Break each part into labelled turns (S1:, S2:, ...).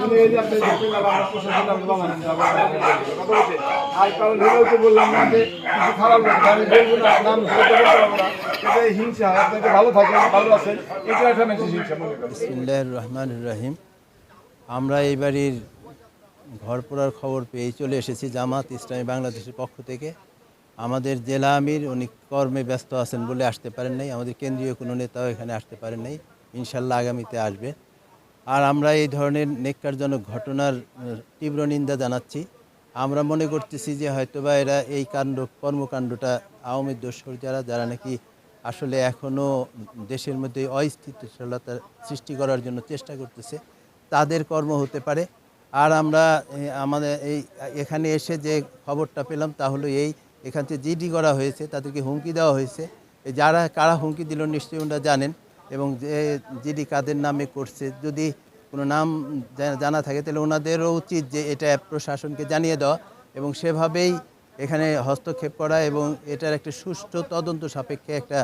S1: মনে
S2: রহমান রহিম আমরা এই বাড়ির ঘর পোড়ার খবর পেয়ে চলে এসেছি জামাত ইসলামী বাংলাদেশের পক্ষ থেকে। আমাদের জেলা আমির, উনি কর্মে ব্যস্ত আছেন বলে আসতে পারেন নাই। আমাদের কেন্দ্রীয় কোনো নেতাও এখানে আসতে পারেন নাই। ইনশাল্লাহ আগামীতে আসবে। আর আমরা এই ধরনের নেককারজনক ঘটনার তীব্র নিন্দা জানাচ্ছি। আমরা মনে করতেছি যে হয়তোবা এরা এই কাণ্ড, কর্মকাণ্ডটা আওয়ামী দোসর যারা যারা নাকি আসলে এখনও দেশের মধ্যে অস্থিতিশীলতা সৃষ্টি করার জন্য চেষ্টা করতেছে, তাদের কর্ম হতে পারে। আর আমরা আমাদের এই, এখানে এসে যে খবরটা পেলাম, তা হলো এই, এখান থেকে জিডি করা হয়েছে, তাদেরকে হুমকি দেওয়া হয়েছে। যারা, কারা হুমকি দিল নিশ্চয়ই ওনারা জানেন। এবং যে যিনি কাদের নামে করছে, যদি কোনো নাম জানা থাকে, তাহলে ওনাদেরও উচিত যে এটা প্রশাসনকে জানিয়ে দেওয়া এবং সেভাবেই এখানে হস্তক্ষেপ করা এবং এটার একটা সুষ্ঠু তদন্ত সাপেক্ষে একটা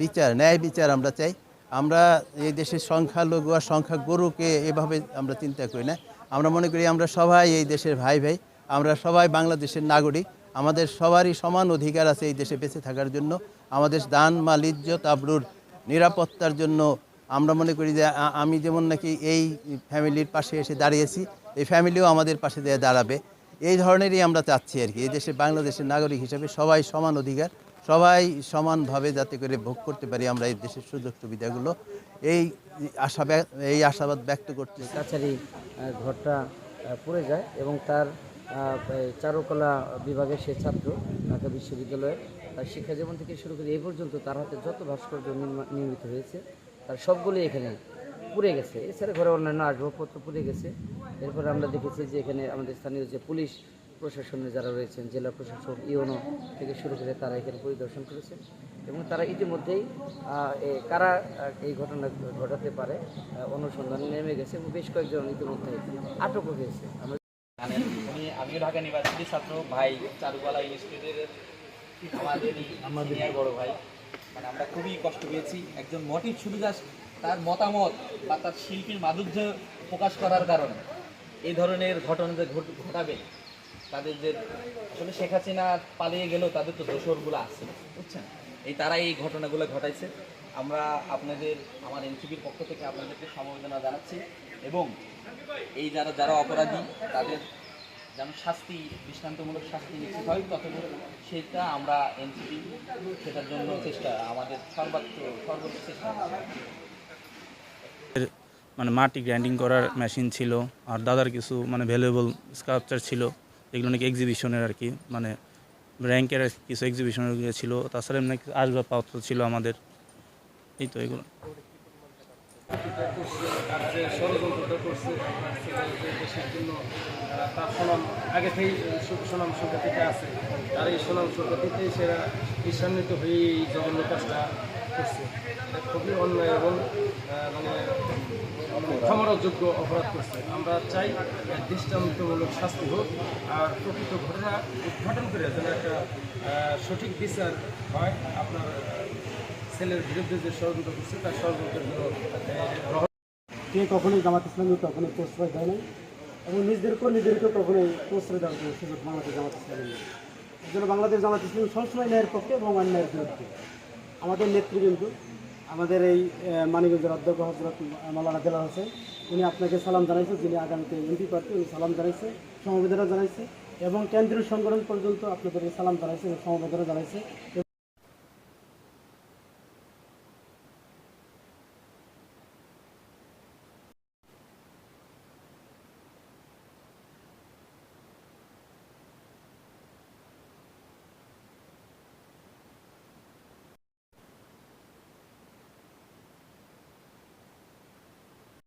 S2: বিচার, ন্যায় বিচার আমরা চাই। আমরা এই দেশের সংখ্যালঘু আর সংখ্যা গরুকে এভাবে আমরা চিন্তা করি না। আমরা মনে করি আমরা সবাই এই দেশের ভাই ভাই, আমরা সবাই বাংলাদেশের নাগরিক। আমাদের সবারই সমান অধিকার আছে এই দেশে বেঁচে থাকার জন্য। আমাদের দান, মাল, ইজ্জত, আবরুর নিরাপত্তার জন্য আমরা মনে করি যে আমি যেমন নাকি এই ফ্যামিলির পাশে এসে দাঁড়িয়েছি, এই ফ্যামিলিও আমাদের পাশে দিয়ে দাঁড়াবে। এই ধরনেরই আমরা চাচ্ছি আর কি। এই দেশে বাংলাদেশের নাগরিক হিসেবে সবাই সমান অধিকার, সবাই সমানভাবে যাতে করে ভোগ করতে পারি আমরা এই দেশের সুযোগ সুবিধাগুলো এই আশা এই আশাবাদ ব্যক্ত করতে
S3: কাছারি ঘরটা পড়ে যায় এবং তার চারুকলা বিভাগের সে ছাত্র ঢাকা বিশ্ববিদ্যালয়ে তার শিক্ষা জীবন থেকে শুরু করে এই পর্যন্ত তার হাতে যত ভাস্কর্য নির্মা- নির্মিত হয়েছে, তার সবগুলি এখানে পুড়ে গেছে। এছাড়া ঘরে অন্যান্য আসবাবপত্র পুড়ে গেছে। এরপরে আমরা দেখেছি যে এখানে আমাদের স্থানীয় যে পুলিশ প্রশাসনের যারা রয়েছেন, জেলা প্রশাসক, ইউনো থেকে শুরু করে তারা এখানে পরিদর্শন করেছেন এবং তারা ইতিমধ্যেই কারা এই ঘটনা ঘটাতে পারে অনুসন্ধানে নেমে গেছে এবং বেশ কয়েকজন ইতিমধ্যে আটকও হয়েছে।
S4: জানেন ঢাকা ইউনিভার্সিটির ছাত্র, ভাই চারুকলা ইনস্টিটিউটের সিনিয়র বড় ভাই। মানে আমরা খুবই কষ্ট পেয়েছি। একজন মোটিভ জাস্ট তার মতামত বা তার শিল্পীর মাধুর্য প্রকাশ করার কারণে এই ধরনের ঘটনা যে ঘটাবে, তাদের যে আসলে শেখ হাসিনা পালিয়ে গেলেও তাদের তো দোষরগুলো আছে, বুঝছেন? এই তারা এই ঘটনাগুলো ঘটাইছে। আমরা আপনাদের আমার এনসিপির পক্ষ থেকে আপনাদেরকে সমবেদনা জানাচ্ছি এবং এই যারা যারা অপরাধী, তাদের যেন শাস্তি, দৃষ্টান্তমূলক শাস্তি নিশ্চিত হয় ততক্ষণ সেটা আমরা এনসিপি সেটার জন্য চেষ্টা, আমাদের সর্বোচ্চ সর্বোচ্চ চেষ্টা
S5: মানে মাটি গ্রাইন্ডিং করার মেশিন ছিল, আর দাদার কিছু মানে ভ্যালুয়েবল স্কাল্পচার ছিল, এগুলো নাকি এক্সিবিশনের আর কি মানে র্যাঙ্কের কিছু এক্সিবিশনের ছিল তাছাড়া এমনি আসবাবপত্র ছিল আমাদের। এই তো এগুলো।
S6: তার যে ষড়যন্ত্রটা করছে দেশের জন্য তার সুনাম আগে থেকেই সুনাম সুখ্যাতিতে আছে তার এই সুনাম সুখ্যাতিতে সেরা ঈর্ষান্বিত হয়ে এই কাজটা করছে খুবই অন্যায় এবং মানে ক্ষমতাযোগ্য অপরাধ করছে আমরা চাই দৃষ্টান্তমূলক শাস্তি হোক আর প্রকৃত ঘটনা উদ্ঘাটন করে যেন একটা সঠিক বিচার হয় আপনার ছেলের বিরুদ্ধে যে ষড়যন্ত্র করছে, তার ষড়যন্ত্রের জন্য
S7: কে কখনোই জামাত ইসলামী কখনোই প্রশ্রয় দেয় নাই এবং নিজেদের কর্মীদেরকেও কখনোই প্রশ্রয় দেওয়ার কোনো সুযোগ বাংলাদেশ জামাত ইসলামী নেই। জন্য বাংলাদেশ জামাত ইসলামী সবসময় ন্যায়ের পক্ষে এবং অন্যায়ের বিরুদ্ধে। আমাদের নেতৃবৃন্দ, আমাদের এই মানিকগঞ্জের অধ্যক্ষ হজরত মালানা দেলার হোসেন, উনি আপনাকে সালাম জানাইছে, যিনি আগামীতে এমপি প্রার্থী, উনি সালাম জানাইছে, সমবেদনা জানাইছে এবং কেন্দ্রীয় সংগঠন পর্যন্ত আপনাদের সালাম জানাইছে সমবেদনা জানাইছে।